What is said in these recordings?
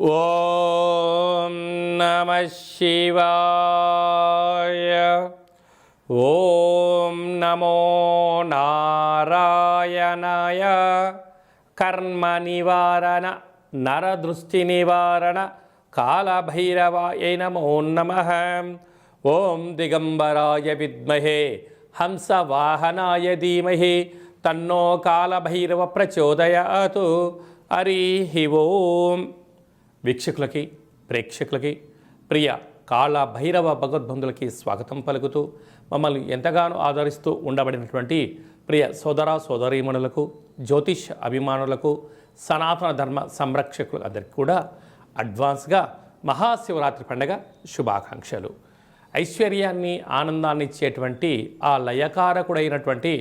ఓం నమ శివాయ. ఓం నమో నారాయణాయ. కర్మ నివారణ నరదృష్టి నివారణ కాళభైరవాయ నమో నమ. ఓం దిగంబరాయ విద్మహే హంసవాహనాయ ధీమహి తన్నో కాళభైరవ ప్రచోదయాతు. హరి ఓం. వీక్షకులకి ప్రేక్షకులకి ప్రియ కాళ భైరవ భగవద్బంధులకి స్వాగతం పలుకుతూ మమ్మల్ని ఎంతగానో ఆదరిస్తూ ఉండబడినటువంటి ప్రియ సోదర సోదరీమణులకు జ్యోతిష్ అభిమానులకు సనాతన ధర్మ సంరక్షకులు అందరికీ కూడా అడ్వాన్స్గా మహాశివరాత్రి పండగ శుభాకాంక్షలు. ఐశ్వర్యాన్ని ఆనందాన్ని ఇచ్చేటువంటి ఆ లయకారకుడైనటువంటి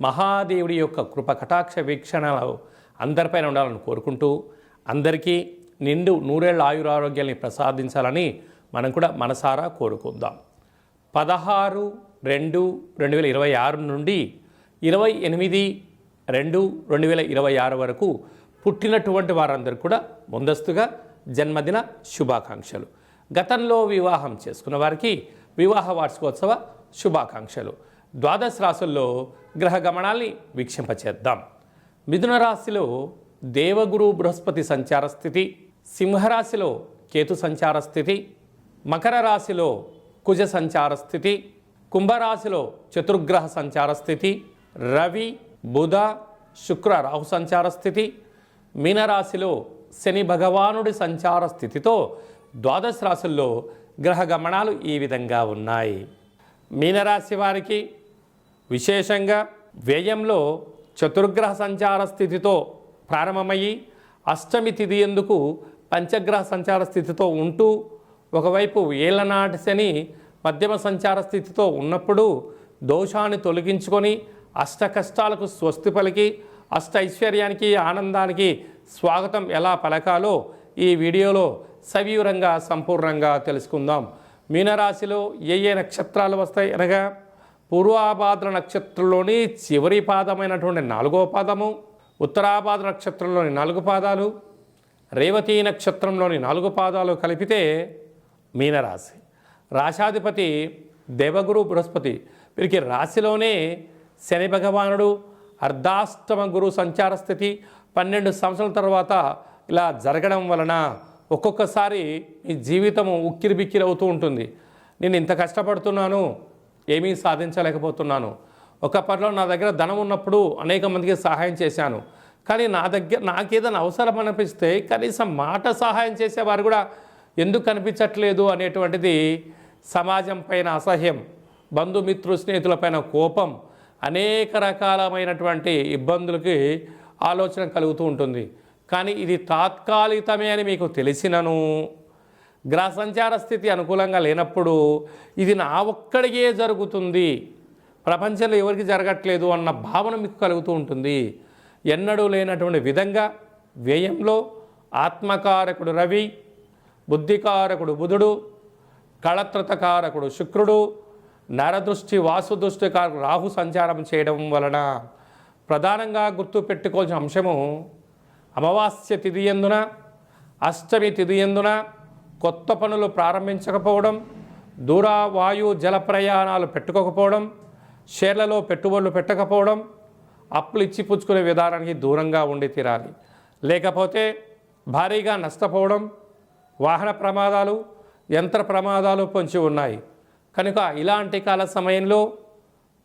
మహాదేవుడి యొక్క కృప కటాక్ష వీక్షణలు అందరిపైన ఉండాలని కోరుకుంటూ అందరికీ నిండు నూరేళ్ళ ఆయురారోగ్యాల్ని ప్రసాదించాలని మనం కూడా మనసారా కోరుకుందాం. పదహారు రెండు రెండు వేల ఇరవై ఆరు నుండి ఇరవై ఎనిమిది రెండు రెండు వేల ఇరవై ఆరు వరకు పుట్టినటువంటి వారందరూ కూడా ముందస్తుగా జన్మదిన శుభాకాంక్షలు. గతంలో వివాహం చేసుకున్న వారికి వివాహ వార్షికోత్సవ శుభాకాంక్షలు. ద్వాదశ రాశుల్లో గ్రహ గమనాల్ని వీక్షింపచేద్దాం. మిథున రాశిలో దేవగురు బృహస్పతి సంచార స్థితి సింహరాశిలో కేతు సంచార స్థితి మకర రాశిలో కుజ సంచార స్థితి కుంభరాశిలో చతుర్గ్రహ సంచార స్థితి రవి బుధ శుక్ర రాహు సంచార స్థితి మీనరాశిలో శని భగవానుడి సంచార స్థితితో ద్వాదశ రాశుల్లో గ్రహ గమనాలు ఈ విధంగా ఉన్నాయి. మీనరాశి వారికి విశేషంగా వ్యయంలో చతుర్గ్రహ సంచార స్థితితో ప్రారంభమయ్యి అష్టమి తిథి ఎందుకు పంచగ్రహ సంచార స్థితితో ఉంటూ ఒకవైపు ఏళ్ళనాటి శని మధ్యమ సంచార స్థితితో ఉన్నప్పుడు దోషాన్ని తొలగించుకొని అష్ట కష్టాలకు స్వస్తి పలికి అష్ట ఐశ్వర్యానికి ఆనందానికి స్వాగతం ఎలా పలకాలో ఈ వీడియోలో సవివరంగా సంపూర్ణంగా తెలుసుకుందాం. మీనరాశిలో ఏ ఏ నక్షత్రాలు వస్తాయి అనగా పూర్వాభాద్ర నక్షత్రంలోని చివరి పాదమైనటువంటి నాలుగో పాదము ఉత్తరాభాద్ర నక్షత్రంలోని నాలుగు పాదాలు రేవతీ నక్షత్రంలోని నాలుగు పాదాలు కలిపితే మీనరాశి. రాశాధిపతి దేవగురు బృహస్పతి. వీరికి రాశిలోనే శని భగవానుడు అర్ధాష్టమ గురు సంచార స్థితి పన్నెండు సంవత్సరాల తర్వాత ఇలా జరగడం వలన ఒక్కొక్కసారి మీ జీవితము ఉక్కిరి బిక్కిరి అవుతూ ఉంటుంది. నేను ఇంత కష్టపడుతున్నాను ఏమీ సాధించలేకపోతున్నాను. ఒకప్పట్లో నా దగ్గర ధనం ఉన్నప్పుడు అనేక మందికి సహాయం చేశాను. కానీ నా దగ్గర నాకేదైనా అవసరం అనిపిస్తే కనీసం మాట సహాయం చేసేవారు కూడా ఎందుకు కనిపించట్లేదు అనేటువంటిది సమాజం పైన అసహ్యం బంధుమిత్రు స్నేహితులపైన కోపం అనేక రకాలమైనటువంటి ఇబ్బందులకి ఆలోచన కలుగుతూ ఉంటుంది. కానీ ఇది తాత్కాలికమే అని మీకు తెలిసినను. గ్రహ సంచార స్థితి అనుకూలంగా లేనప్పుడు ఇది నా ఒక్కడికే జరుగుతుంది. ప్రపంచంలో ఎవరికి జరగట్లేదు అన్న భావన మీకు కలుగుతూ ఉంటుంది. ఎన్నడూ లేనటువంటి విధంగా వ్యయంలో ఆత్మకారకుడు రవి బుద్ధికారకుడు బుధుడు కళత్రతకారకుడు శుక్రుడు నరదృష్టి వాసుదృష్టి కారకుడు రాహు సంచారం చేయడం వలన ప్రధానంగా గుర్తు పెట్టుకోవాల్సిన అంశము అమావాస్య తిథియందున అష్టమి తిథియందున కొత్త పనులు ప్రారంభించకపోవడం దూర వాయు జల ప్రయాణాలు పెట్టుకోకపోవడం షేర్లలో పెట్టుబడులు పెట్టకపోవడం అప్పులు ఇచ్చి పుచ్చుకునే విధానానికి దూరంగా ఉండి తీరాలి. లేకపోతే భారీగా నష్టపోవడం వాహన ప్రమాదాలు యంత్ర ప్రమాదాలు పొంచి ఉన్నాయి. కనుక ఇలాంటి కాల సమయంలో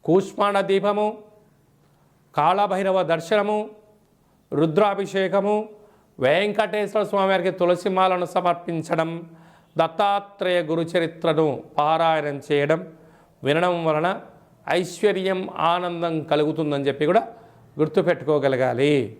కూష్మాండ దీపము కాళభైరవ దర్శనము రుద్రాభిషేకము వెంకటేశ్వర స్వామివారికి తులసిమాలను సమర్పించడం దత్తాత్రేయ గురుచరిత్రను పారాయణం చేయడం వినడం వలన ఐశ్వర్యం ఆనందం కలుగుతుందని చెప్పి కూడా గుర్తుపెట్టుకోగలగాలి.